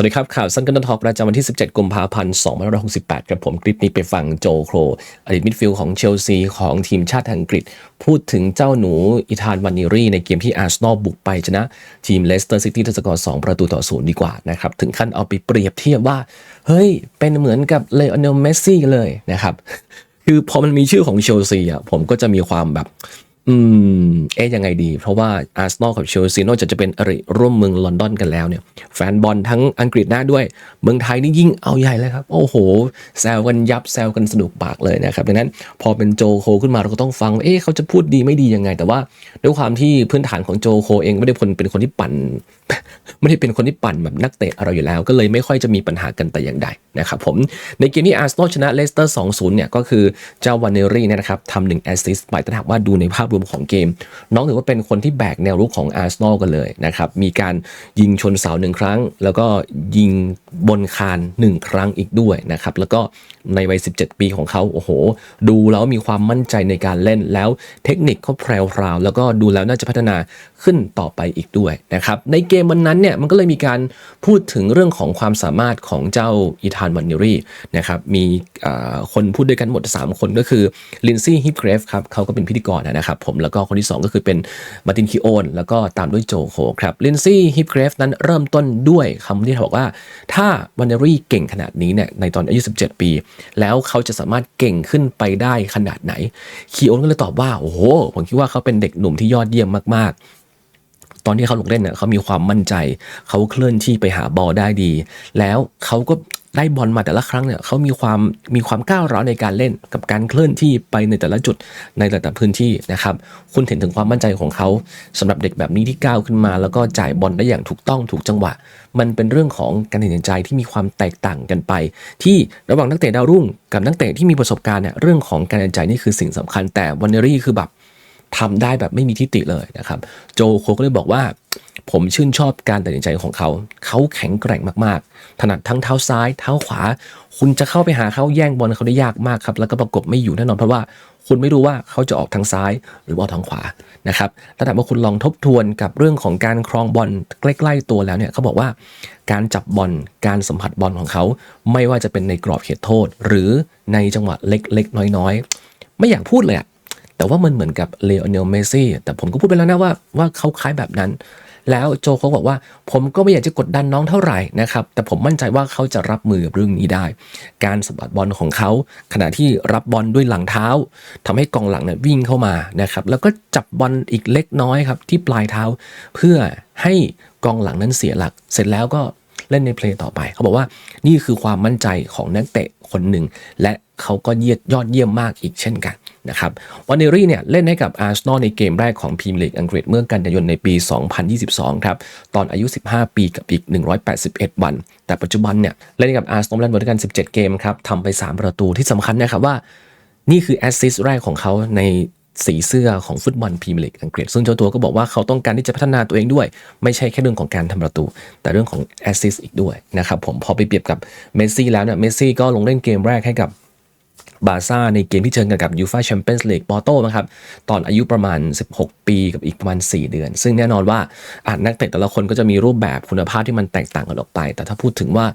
วัสดีครับ ข่าวสั้นกันทอกประจำวันที่ 17 กุมภาพันธ์ 2568ครับผมคลิปนี้ไปฟังโจโคร อดีตมิดฟิลด์ของเชลซีของทีมชาติอังกฤษ พูดถึงเจ้าหนูอิธานวานิรีในเกมที่อาร์เซนอลบุกไปชนะทีมเลสเตอร์ซิตี้ด้วยสกอร์2ประตูต่อศูนย์ดีกว่านะครับ ถึงขั้นเอาไปเปรียบเทียบว่า เฮ้ย เป็นเหมือนกับเลโอเนลเมสซี่เลยนะครับ คือพอมันมีชื่อของเชลซีอะผมก็จะมีความแบบ อืม เอ๊ะยังไงดี เพราะว่าอาร์เซนอลกับเชลซีนอกจากจะเป็นอริร่วมเมืองลอนดอนกันแล้วเนี่ย แฟนบอลทั้งอังกฤษหน้าด้วย เมืองไทยนี่ยิ่งเอาใหญ่เลยครับ โอ้โห แซวกันยับแซวกันสนุกปากเลยนะครับ ดังนั้นพอเป็นโจโคขึ้นมาเราก็ต้องฟัง เอ๊ะเขาจะพูดดีไม่ดียังไง แต่ว่าด้วยความที่พื้นฐานของโจโคเองไม่ได้คนเป็นคนที่ปั่น ไม่ได้เป็นคนที่ปั่นแบบนักเตะอะไรอยู่แล้ว ก็เลยไม่ค่อยจะมีปัญหากันแต่อย่างใดนะครับผม ในเกมที่อาร์เซนอลชนะเลสเตอร์ 2-0 เนี่ยก็คือเจ้าวานเนอรี่เนยนะครับทำหนึ่งแอสซิสต์ไปแต่หากว่าดูในภาพรวมของเกม น้องถือว่าเป็นคนที่แบกแนวรุกของอาร์เซนอลกันเลยนะครับ มีการยิงชนเสาหนึ่งครั้ง แล้วก็ยิงบนคานหนึ่งครั้งอีกด้วยนะครับ แล้วก็ในวัย 17 ปีของเขาโอ้โห ดูแล้วมีความมั่นใจในการเล่นแล้วเทคนิคเขาแพรวๆแล้วก็ดูแล้วน่าจะพัฒนาขึ้นต่อไปอีกด้วยนะครับ ในเกมวันนั้นเนี่ยมันก็เลยมีการพูดถึงเรื่องของความสามารถของเจ้าอีธานวันนิรีนะครับมีคนพูดด้วยกันหมด 3 คนก็คือลินซี่ฮิปเกรฟครับเขาก็เป็นพิธีกรนะครับผมแล้วก็คนที่ 2 ก็คือเป็นมาร์ตินคิโอนแล้วก็ตามด้วยโจโคครับลินซี่ฮิปเกรฟนั้นเริ่มต้นด้วยคำที่บอกว่า ถ้าวันเนิรีเก่งขนาดนี้เนี่ยในตอนอายุ 17 ปี แล้วเขาจะสามารถเก่งขึ้นไปได้ขนาดไหนคิโอนก็เลยตอบว่าโอ้โหผมคิดว่าเขาเป็นเด็กหนุ่มที่ยอดเยี่ยมมากๆตอนที่เขาลงเล่นเนี่ยเขามีความมั่นใจ เขาเคลื่อนที่ไปหาบอลได้ดี แล้วเขาก็ ได้บอลมาแต่ละครั้งเนี่ยเขามีความมีความก้าวร้าวในการเล่นกับการเคลื่อนที่ไปในแต่ละจุดในแต่ละพื้นที่นะครับ คุณเห็นถึงความมั่นใจของเขาสำหรับเด็กแบบนี้ที่ก้าวขึ้นมา แล้วก็จ่ายบอลได้อย่างถูกต้องถูกจังหวะ มันเป็นเรื่องของการตัดสินใจที่มีความแตกต่างกันไป ที่ระหว่างนักเตะดาวรุ่ง กับนักเตะที่มีประสบการณ์เนี่ยเรื่องของการตัดสินใจนี่คือสิ่งสำคัญแต่วันเนอรี่คือแบบ ทำได้แบบไม่มีทิฏฐิเลยนะครับ โจโคก็เลยบอกว่า ผมชื่นชอบการตัดสินใจของเขา เขาแข็งแกร่งมากๆ ถนัดทั้งเท้าซ้าย เท้าขวา คุณจะเข้าไปหาเขาแย่งบอลเขาได้ยากมากครับ แล้วก็ประกบไม่อยู่แน่นอนเพราะว่าคุณไม่รู้ว่าเขาจะออกทางซ้ายหรือว่าออกทางขวานะครับแต่ถ้าว่าคุณลองทบทวนกับเรื่องของการครองบอลใกล้ ๆ ตัวแล้วเนี่ยเขาบอกว่าการจับบอลการสัมผัสบอลของเขา ไม่ว่าจะเป็นในกรอบเขตโทษ หรือในจังหวะเล็กๆน้อยๆ ไม่อยากพูดเลยอะ แต่ว่ามันเหมือนกับเลโอเนลเมซี่แต่ผมก็พูดไปแล้วนะว่าว่าเขาคล้ายแบบนั้น แล้วโจเขาบอกว่า ผมก็ไม่อยากจะกดดันน้องเท่าไหร่นะครับ แต่ผมมั่นใจว่าเขาจะรับมือเรื่องนี้ได้ การสะบัดบอลของเขา ขณะที่รับบอลด้วยหลังเท้าทำให้กองหลังเนี่ยวิ่งเข้ามานะครับ แล้วก็จับบอลอีกเล็กน้อยครับที่ปลายเท้า เพื่อให้กองหลังนั้นเสียหลัก เสร็จแล้วก็ เล่นในเพลย์ต่อไป เขาบอกว่านี่คือความมั่นใจของนักเตะคนหนึ่ง และเขาก็เยียดยอดเยี่ยมมากอีกเช่นกันนะครับวันเนรี่เนี่ยเล่นให้กับอาร์เซนอลในเกมแรกของพรีเมียร์ลีกอังกฤษเมื่อกันยายนในปี 2022 ครับ ตอนอายุ 15 ปีกับอีก 181 วัน แต่ปัจจุบันเนี่ยเล่นให้กับอาร์เซนอลเล่นบริกัน 17 เกมครับทำไป 3 ประตูที่สำคัญนะครับว่า นี่คือแอสซิสต์แรกของเขาใน สีเสื้อของฟุตบอลพรีเมียร์ลีกอังกฤษ ซึ่งเจ้าตัวก็บอกว่าเขาต้องการที่จะพัฒนาตัวเองด้วย ไม่ใช่แค่เรื่องของการทำประตู แต่เรื่องของแอสซิสต์อีกด้วยนะครับผมพอไปเปรียบกับเมสซี่แล้วเนี่ยเมสซี่ก็ลงเล่นเกมแรกให้กับบาซ่าในเกมที่เจอกันกับยูฟาแชมเปี้ยนส์ลีกปอร์โตนะครับตอนอายุประมาณ 16 ปีกับอีกประมาณ 4 เดือน ซึ่งแน่นอนว่าอานักเตะแต่ละคนก็จะมีรูปแบบคุณภาพที่มันแตกต่างกันออกไป แต่ถ้าพูดถึงว่า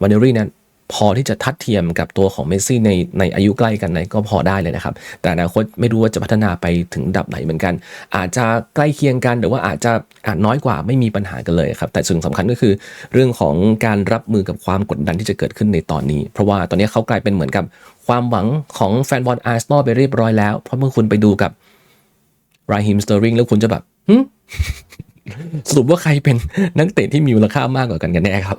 วันเนอรี่นั้น พอที่จะทัดเทียมกับตัวของเมสซี่ในในอายุใกล้กันไหนก็พอได้เลยนะครับ แต่อนาคตไม่รู้ว่าจะพัฒนาไปถึงดับไหนเหมือนกัน อาจจะใกล้เคียงกันหรือว่าอาจจะอาจน้อยกว่าไม่มีปัญหากันเลยครับ แต่สิ่งสำคัญก็คือ เรื่องของการรับมือกับความกดดันที่จะเกิดขึ้นในตอนนี้ เพราะว่าตอนนี้เขากลายเป็นเหมือนกับความหวังของแฟนบอลอาร์เซนอลไปเรียบร้อยแล้ว เพราะเมื่อคุณไปดูกับไรฮิมสเตอริงแล้วคุณจะแบบสรุปว่าใครเป็นนักเตะที่มีมูลค่ามากกว่ากันกันแน่ครับ